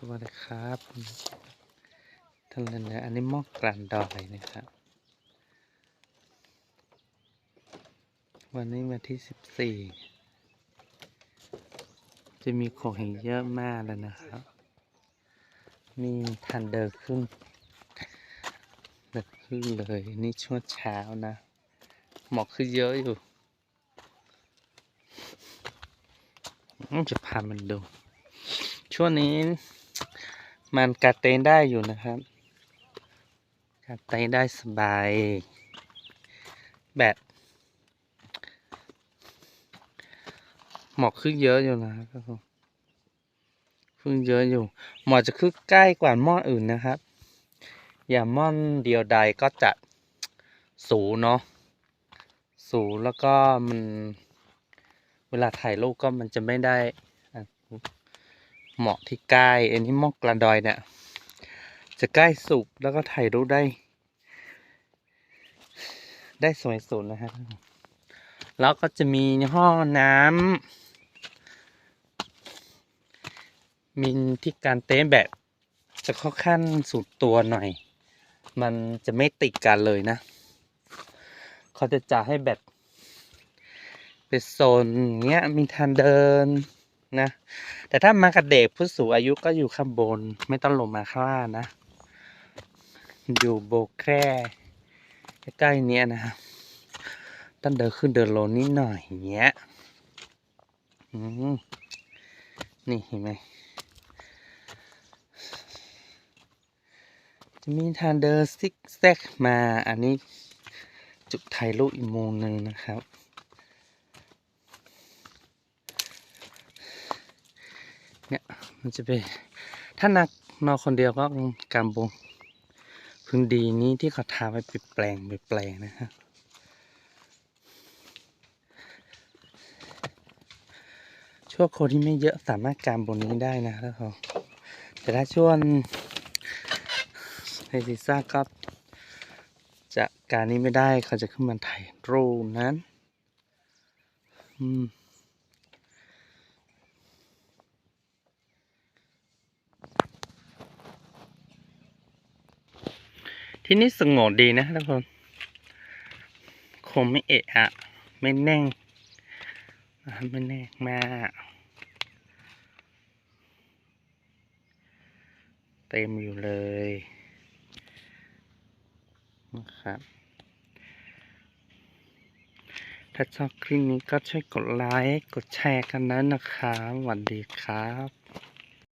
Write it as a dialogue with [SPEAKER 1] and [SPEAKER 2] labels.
[SPEAKER 1] สวัสดีครับท่านเลยนะอันนี้หมอกกรันดอยนะครับ วันนี้วันที่สิบสี่จะมีของเห็นเยอะมากเลยนะครับ มีทันเดินขึ้นเดินขึ้นเลยนี่ช่วงเช้านะ หมอกคือเยอะอยู่อืมจะพามันดูช่วงนี้ มันกัดเตนได้อยู่นะครับ กัดเตนได้สบาย แบบหมอกขึ้นเยอะอยู่นะครับผมขึ้นเยอะอยู่ หมอกจะขึ้นใกล้กว่าหม้ออื่นนะครับ อย่างหม้อนเดียวใดก็จะสูงเนาะ สูงแล้วก็มัน เวลาถ่ายรูปก็มันจะไม่ได้อะ เหมาะที่ใกล้อันนี้หมอกกระดอยเนี่ย จะใกล้สุกแล้วก็ถ่ายรูปได้ ได้สวยสุดนะครับแล้วก็จะมีห้องน้ำมีที่การเต้นแบบจะค่อนข้างสุดตัวหน่อย มันจะไม่ติดกันเลยนะ เขาจะจ่าให้แบบเป็นโซนเงี้ยมีทางเดิน นะ แต่ถ้ามากับเด็กผู้สูงอายุก็อยู่ข้างบน ไม่ต้องลงมาข้างล่างนะ อยู่โบกแคร่ใกล้ๆเนี้ยนะครับต้องเดินขึ้นเดินลงนิดหน่อยอย่างเงี้ยนี่เห็นไหมจะมีทางเดินซิกแซกมา อันนี้จุดถ่ายรูปอีกมุมหนึ่งนะครับ เนี่ย มันจะเป็นถ้านักนอนคนเดียวก็กำบงพื้นดีนี้ที่เขาทาไว้ปิดแปลงปิดแปลงนะฮะช่วงคนที่ไม่เยอะสามารถกางบนนี้ได้นะแล้วเขาแต่ถ้าช่วงในซีซ่าก็จะการนี้ไม่ได้เขาจะขึ้นมาถ่ายรูปนั้น อืม ที่นี่สงบดีนะทุกคนคงไม่เอะอะ ไม่แน่งไม่แน่งมากเต็มอยู่เลยนะครับ ถ้าชอบคลิปนี้ก็ช่วยกดไลค์ กดแชร์กันนะนะครับสวัสดีครับ